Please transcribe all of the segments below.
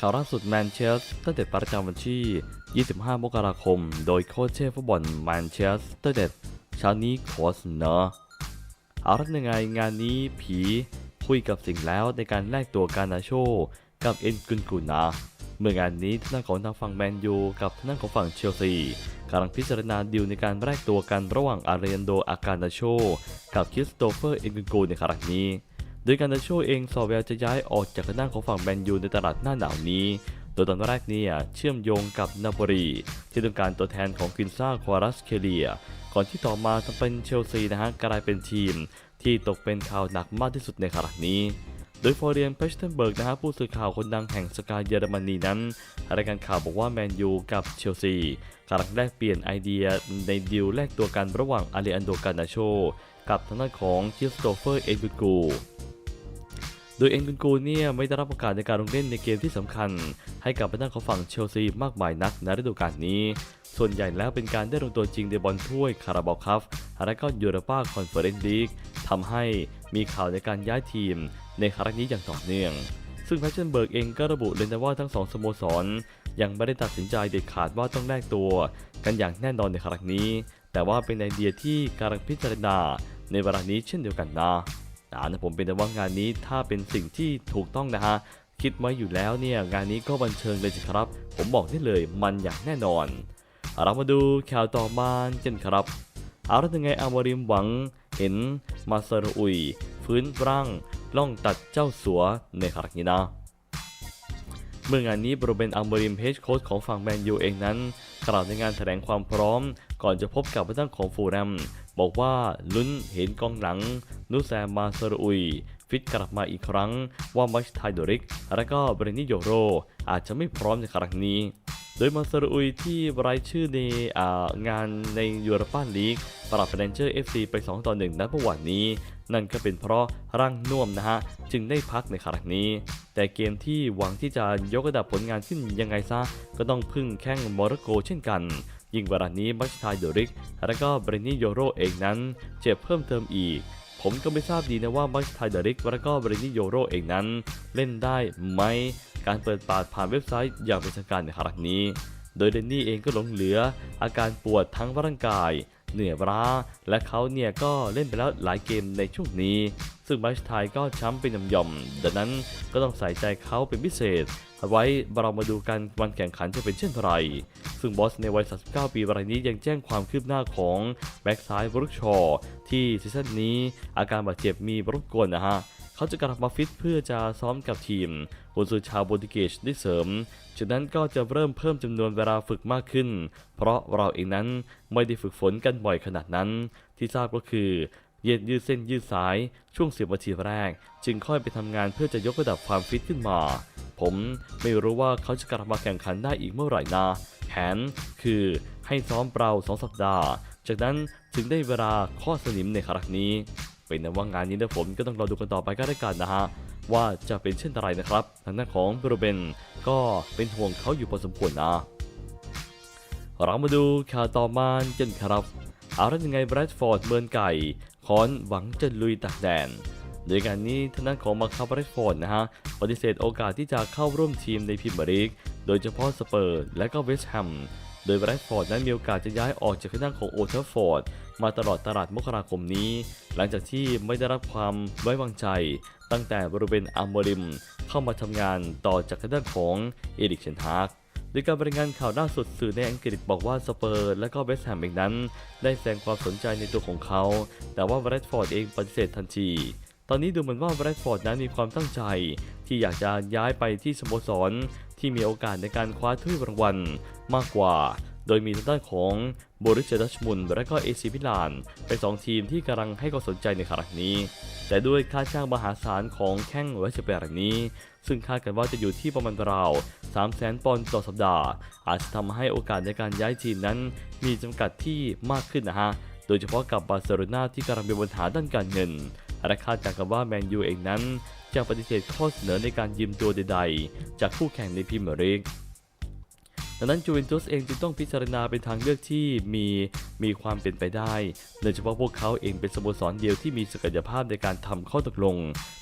ข่าวล่าสุดแมนเชสเตอร์เด็ดประจำวันที่ 25 มกราคม โดยโค้ชเชฟฟุตบอลแมนเชสเตอร์เด็ดเช้านี้ขอเสนอเอาละยังไงงานนี้ผีคุยกับสิ่งแล้วในการแลกตัวการนาโชกับเอ็นกุนกุนนะเมื่องานนี้ทางด้านของทางฝั่งแมนยูกับทางด้านของฝั่งเชลซีกำลังพิจารณาดีลในการแลกตัวกันระหว่างอารียนโดอาการนาโชกับคริสโตเฟอร์เอ็นกุนกุนในครั้งนี้ ดยการนาโชเองสอแววจะย้ายออกจากทางด้าของฝั่งแมนยูในตลาดหน้าหนาวนี้ โดยตอนแรกเนี่ยเชื่อมโยงกับนาโปลีที่ต้องการตัวแทนของกินซ่าควารัสเคเลีย ก่อนที่ต่อมาจะเป็นเชลซีนะฮะกลายเป็นทีม ที่ตกเป็นข่าวหนักมากที่สุดในขณะนี้โดยฟอร์เรียนเพชเทนเบิร์กนะฮะผู้สื่อข่าวคนดังแห่งสกายเยอรมนีนั้นรายการข่าวบอกว่าแมนยูกับเชลซีกำลังแลกเปลี่ยนไอเดียในดีลแลกตัวกันระหว่างอาริอันโดกานาโช กับทางด้านของคริสโตเฟอร์เอ็นกุกู โดยเอ็นกุนกูเนี่ยไม่ได้รับโอกาสในการลงเล่นในเกมที่สำคัญ ให้กับทางด้านของฝั่งเชลซีมากมายนักในฤดูกาลนี้ ส่วนใหญ่แล้วเป็นการได้ลงตัวจริงในบอลถ้วยคาราบาวคัพและก็ยูโรปาคอนเฟอเรนซ์ลีกทำให้มีข่าวในการย้ายทีมในครั้งนี้อย่างต่อเนื่อง ซึ่งแพชเชนเบิร์กเองก็ระบุเลยนะว่าทั้งสองสโมสร ยังไม่ได้ตัดสินใจเด็ดขาดว่าต้องแลกตัว กันอย่างแน่นอนในครั้งนี้ แต่ว่าเป็นไอเดียที่กำลังพิจารณาในเวลานี้เช่นเดียวกันนะ อ่านะผมเป็นแต่ว่างานนี้ถ้าเป็นสิ่งที่ถูกต้องนะฮะคิดไว้อยู่แล้วเนี่ยงานนี้ก็บันเชิงเลยสิครับ ผมบอกได้เลยมันอย่างแน่นอน เรามาดูข่าวต่อมากันครับเอาละยังไงอามริมหวังเห็นมาซารุอุยฟื้นร่างล่องตัดเจ้าสัวในครั้งนี้นะเมื่องานนี้บรูเบนอัมบริมเฮดโค้ชของฝั่งแมนยูเองนั้น กล่าวในงานแถลงความพร้อม ก่อนจะพบกับผู้ตั้งของฟูแรมบอกว่าลุ้นเห็นกองหลัง นุแซมมาซารุย ฟิตกลับมาอีกครั้งว่ามัชไทโดริก และก็เบรนิโยโร อาจจะไม่พร้อมในครั้งนี้ โดยมาซารุยที่รายชื่อในองานในยูโรปาลีกปรับแรนเจอร์ FC ไป 2 ต่อ 1 นัดเมื่อวานนี้ นั่นก็เป็นเพราะร่างน่วมนะฮะ จึงได้พักในครั้งนี้ แต่เกมที่หวังที่จะยกระดับผลงานขึ้นยังไงซะ ก็ต้องพึ่งแข้งโมร็อกโกเช่นกันยิ่งเวลานี้มัชทายโดริก และก็เบรนนี่โยโรเองนั้น เจ็บเพิ่มเติมอีก ผมก็ไม่ทราบดีนะว่ามัชทายโดริกและก็เบรนนี่โยโรเองนั้น เล่นได้ไหมการเปิดปากผ่านเว็บไซต์อย่างเป็นทางการในครั้งนี้ โดยเดนนี่เองก็หลงเหลือ อาการปวดทั้งร่างกาย เหนื่อยล้า และเขาเนี่ยก็เล่นไปแล้วหลายเกมในช่วงนี้ ซึ่งมัชไทยก็ช้ำเป็นย่อมๆดังนั้นก็ต้องใส่ใจเขาเป็นพิเศษ ไว้เรามาดูกันวันแข่งขันจะเป็นเช่นไร ซึ่งบอสในวัย 39 ปีรายนี้ยังแจ้งความคืบหน้าของแบ็กซ้ายบรุกชอว์ที่ซีซั่นนี้อาการบาดเจ็บมีรบกวนนะฮะเขาจะกลับมาฟิตเพื่อจะซ้อมกับทีมกุนซือชาวโปรตุเกสได้เสริมจากนั้นก็จะเริ่มเพิ่มจำนวนเวลาฝึกมากขึ้น เพราะเราเองนั้นไม่ได้ฝึกฝนกันบ่อยขนาดนั้น ที่ทราบก็คือ เย็นยืดเส้นยืดสายช่วงสิบนาทีแรก จึงค่อยไปทำงานเพื่อจะยกระดับความฟิตขึ้นมา ผมไม่รู้ว่าเขาจะกลับมาแข่งขันได้อีกเมื่อไหร่นะแผนคือให้ซ้อมเปล่าสองสัปดาห์ จากนั้นถึงได้เวลาข้อสนิมในครั้งนี้ เป็นนะว่างานนี้นะผมก็ต้องรอดูกันต่อไปก็ได้กันนะฮะว่าจะเป็นเช่นไรนะครับทางด้านของบรูเบนก็เป็นห่วงเขาอยู่พอสมควรนะเรามาดูข่าวต่อมากันครับ เอาละยังไงแบรดฟอร์ดเมืองไก่คอนหวังจะลุยตักแดน โดยการนี้ทางด้านของมาคาบรดฟอร์ดนะฮะปฏิเสธโอกาสที่จะเข้าร่วมทีมในพรีเมียร์ลีก โดยเฉพาะสเปอร์และก็เวสต์แฮมโดยแบรดฟอร์ดนั้นมีโอกาสจะย้ายออกจากทางด้านของโอเทอร์ฟอร์ดมาตลอดตลาดมกราคมนี้ หลังจากที่ไม่ได้รับความไว้วางใจ ตั้งแต่บริเวณอัมโมริม เข้ามาทำงานต่อจากทางด้านของเอริกเชนฮากโดยการรายงานข่าวล่าสุดสื่อในอังกฤษบอกว่าสเปอร์และก็เวสต์แฮมเองนั้น ได้แสดงความสนใจในตัวของเขา แต่ว่าแบรดฟอร์ดเองปฏิเสธทันที ตอนนี้ดูเหมือนว่าแบรดฟอร์ดนั้นมีความตั้งใจ ที่อยากจะย้ายไปที่สโมสร ที่มีโอกาสในการคว้าถ้วยรางวัลมากกว่า โดยมีทางด้านของโบริสเจดัชมุนและก็เอซิมิลาน เป็นสองทีมที่กำลังให้ความสนใจในครั้งนี้ แต่ด้วยค่าจ้างมหาศาลของแข้งไวชเปรนี้ ซึ่งคาดกันว่าจะอยู่ที่ประมาณราว300,000ปอนด์ต่อสัปดาห์ อาจจะทำให้โอกาสในการย้ายทีมนั้นมีจำกัดที่มากขึ้นนะฮะ โดยเฉพาะกับบาร์เซโลนาที่กำลังมีปัญหาด้านการเงิน และคาดการณ์กันว่าแมนยูเองนั้น จะปฏิเสธข้อเสนอในการยืมตัวใดๆ จากคู่แข่งในพรีเมียร์ลีกดังนั้นจูเวนตุสเองจึงต้องพิจารณาเป็นทางเลือกที่มีมีความเป็นไปได้ โดยเฉพาะพวกเขาเองเป็นสโมสรเดียวที่มีศักยภาพในการทำข้อตกลง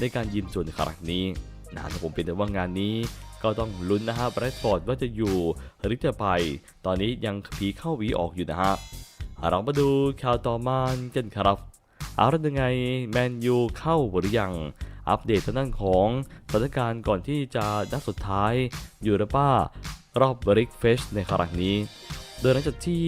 ในการยืมส่วนในครั้งนี้นะแต่ผมเป็นแต่ว่างานนี้ก็ต้องลุ้นนะฮะแบรดฟอร์ดว่าจะอยู่หรือจะไป ตอนนี้ยังผีเข้าหวีออกอยู่นะฮะ เรามาดูข่าวต่อมากันครับ เอาละยังไงแมนยูเข้าหรือยังอัปเดตทางด้านของสถานการณ์ก่อนที่จะนัดสุดท้ายยูโรป้ารอบบริกเฟชในครั้งนี้ โดยหลังจากที่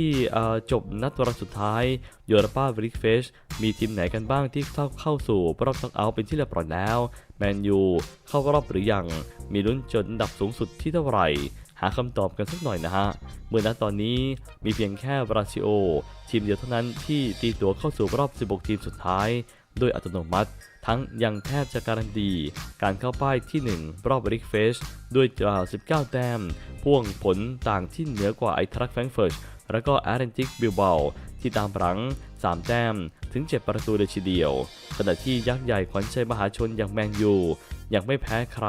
จบนัดวันสุดท้ายยูโรป้าบริกเฟชมีทีมไหนกันบ้างที่เข้าเข้าสู่รอบน็อกเอาเป็นที่เรียบร้อยแล้ว แมนยูเข้ารอบหรือยัง มีลุ้นจนดับสูงสุดที่เท่าไหร่ หาคำตอบกันสักหน่อยนะฮะ เมื่อณตอนนี้มีเพียงแค่บราซิโอ ทีมเดียวเท่านั้นที่ตีตัวเข้าสู่รอบ 16 ทีมสุดท้าย โดยอัตโนมัติ ทั้งยังแทบจะการันตีการเข้าป้ายที่ 1 รอบบริกเฟสด้วยจาว19 แต้ม พ่วงผลต่างที่เหนือกว่าไอทรัคแฟรงเฟิร์ตและก็แอตเลนติกบิลเบา ที่ตามหลัง 3 แต้มถึง 7 ประตูเลยทีเดียว ขณะที่ยักษ์ใหญ่ขวัญใจมหาชนอย่างแมนยูยังไม่แพ้ใคร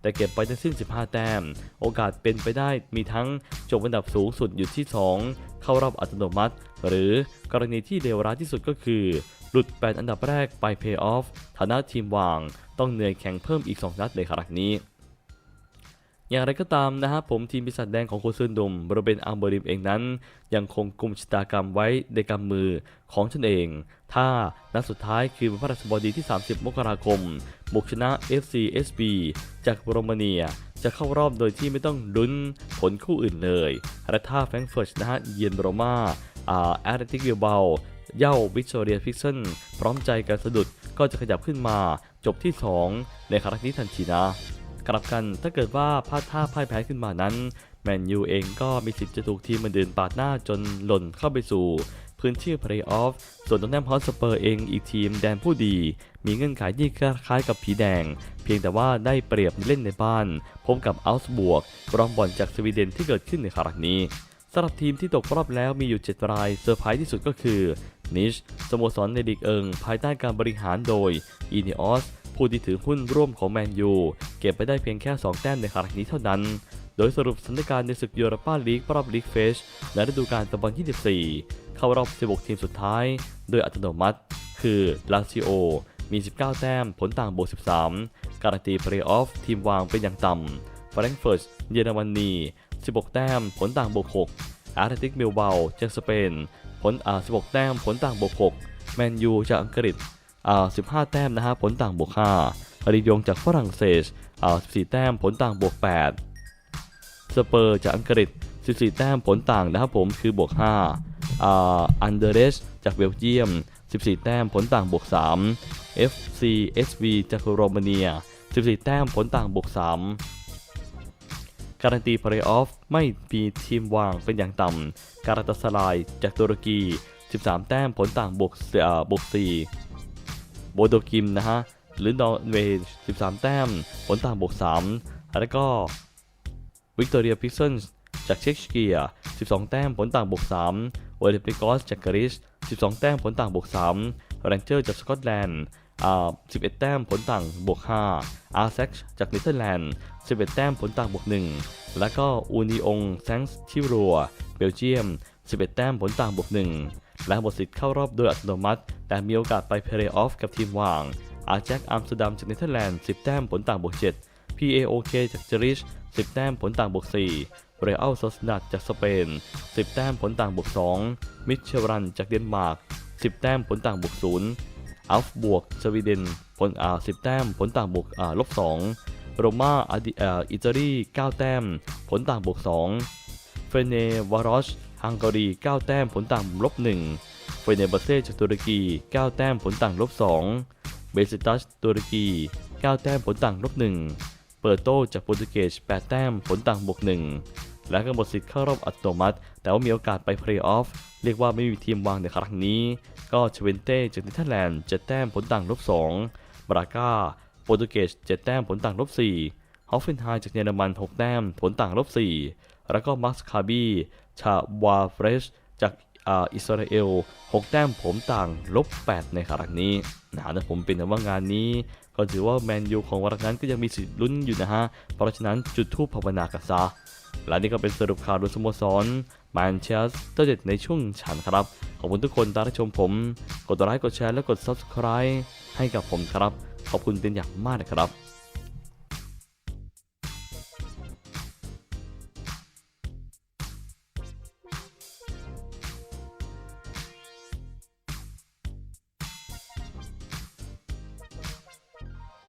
แต่เก็บไปทั้งสิ้น 15 แต้ม โอกาสเป็นไปได้มีทั้งจบอันดับสูงสุดอยู่ที่ 2 เข้ารอบอัตโนมัติ หรือกรณีที่เลวร้ายที่สุดก็คือ หลุด 8 อันดับแรกไปเพย์ออฟฐานะทีมวาง ต้องเหนื่อยแข่งเพิ่มอีก 2 นัดในครั้งนี้ อย่างไรก็ตามนะครับผมทีมปีศาจแดงของโคซุนดุมบริเบนอัมเบริมเองนั้น ยังคงกลุ่มชะตากรรมไว้ในกำมือของตนเอง ถ้านัดสุดท้ายคือวันพฤหัสบดีที่ 30 มกราคม บุกชนะ FC SB จากโรมาเนียจะเข้ารอบโดยที่ไม่ต้องลุ้นผลคู่อื่นเลยและถ้าแฟรงเฟิร์ตชนะเยียนโรมาอ่าแอตเลติกิลเบลเย่าวิกตอเรียพิกเซนพร้อมใจกันสะดุดก็จะขยับขึ้นมาจบที่ 2 ในครั้งนี้ทันทีนะ กลับกันถ้าเกิดว่าพลาดท่าพ่ายแพ้ขึ้นมานั้นแมนยูเองก็มีสิทธิ์จะถูกทีมอื่นปาดหน้าจนหล่นเข้าไปสู่ พื้นที่เพลย์ออฟ ส่วนตอนแนมฮอตสเปอร์เองอีกทีมแดนผู้ดี มีเงื่อนไขที่คล้ายกับผีแดง เพียงแต่ว่าได้เปรียบเล่นในบ้าน พบกับอัลส์บวกรองบอลจากสวีเดนที่เกิดขึ้นในครั้งนี้สำหรับทีมที่ตกรอบแล้วมีอยู่ 7 รายเซอร์ไพรส์ที่สุดก็คือนิชสโมสรในลีกเอิง ภายใต้การบริหารโดยอีเนอส ผู้ที่ถือหุ้นร่วมของแมนยูเก็บไปได้เพียงแค่ 2 แต้มในครั้งนี้เท่านั้น โดยสรุปสถานการณ์ในศึกยูโรปาลีกรอบลีกเฟสในฤดูกาลตะบอล24 เข้ารอบ 16 ทีมสุดท้าย โดยอัตโนมัติ คือลาซิโอมี 19 แต้มผลต่างบวก 13 การันตีเพลย์ออฟทีมวางเป็นอย่างต่ำแฟรงก์เฟิร์ตเยอรมนี 16 แต้มผลต่างบวก 6 อาร์เตติกมิลเบาจากสเปน ผลอ่า16 แต้มผลต่างบวก 6 แมนยูจากอังกฤษ อ่า15 แต้มนะฮะผลต่างบวก5รียงจากฝรั่งเศสอ่า14 แต้มผลต่างบวก 8 สเปอร์จากอังกฤษ 14 แต้มผลต่างนะครับผมคือบวก5อ่าอันเดเรสจากเบลเยียม 14 แต้มผลต่างบวก 3 FC SV จากโรมาเนีย 14 แต้มผลต่างบวก 3 การันตีเพลย์ออฟไม่มีทีมวางเป็นอย่างต่ำการาตาสลายจากตุรกี 13 แต้มผลต่างบวกเอ่อบวก4 โบโดกิมนะฮะหรือนอร์เวย์13 แต้ม ผลต่างบวก 3 แล้วก็วิกตอเรียพิกเซนจากเช็กเกีย 12 แต้ม ผลต่างบวก 3 โอลิมปิกอสจากกรีซ12 แต้ม ผลต่างบวก 3 แรงเจอร์จากสกอตแลนด์อ่า11 แต้ม ผลต่างบวก 5 อาร์เซ็กจากเนเธอร์แลนด์ 11 แต้ม ผลต่างบวก 1 แล้วก็อูนิองแซงส์ที่รัว เบลเยียม 11 แต้ม ผลต่างบวก 1 และหมดสิทธิ์เข้ารอบโดยอัตโนมัติ แต่มีโอกาสไปเพลย์ออฟกับทีมวาง อาแจ็คอัมสเตอร์ดัมจากเนเธอร์แลนด์10 แต้มผลต่างบวก 7 PAOK จากเจริช10 แต้มผลต่างบวก 4 เรอัลโซสนัดจากสเปน 10 แต้มผลต่างบวก 2 มิเชลรันจากเดนมาร์ก 10 แต้มผลต่างบวก 0 อัลฟบวกสวีเดนผลอ่า10 แต้มผลต่างบวกอ่าลบ 2 โรม่าอาดิอ่าอิตาลี9แต้ม ผลต่างบวก 2 เฟเนวารอช ฮังการี 9 แต้มผลต่างลบ1เฟเนบาเซ่จากตุรกี 9 แต้มผลต่างลบ2เบซิตัสตุรกี 9 แต้มผลต่างลบ1เปิดโตจากโปรตุเกส 8 แต้มผลต่างบวก1และก็หมดสิทธิ์เข้ารอบอัตโนมัติ แต่ว่ามีโอกาสไปเพลย์ออฟเรียกว่าไม่มีทีมวางในครั้งนี้ ก็เชเวนเต้จากเนเธอร์แลนด์7แต้มผลต่างลบ2บราก้าโปรตุเกส 7 แต้มผลต่างลบ4ฮอฟเฟนไฮจากเยอรมัน 6 แต้ม ผลต่างลบ 4 แล้วก็มัสคาบี ชาวาเฟรชจากอิสราเอล 6 แต้มผมต่างลบ 8 ในครั้งนี้นะฮะผมเป็นแต่ว่างานนี้ ก็ถือว่าแมนยูของวันนั้นก็ยังมีสิทธิ์ลุ้นอยู่นะฮะ เพราะฉะนั้นจุดทูปภาวนากันซะและนี่ก็เป็นสรุปข่าวโดยสโมสรแมนเชสเตอร์เด็ดในช่วงฉันครับ ขอบคุณทุกคนที่รับชมผม กดไลค์กดแชร์และกด Subscribe ให้กับผมครับ ขอบคุณเป็นอย่างมากนะครับ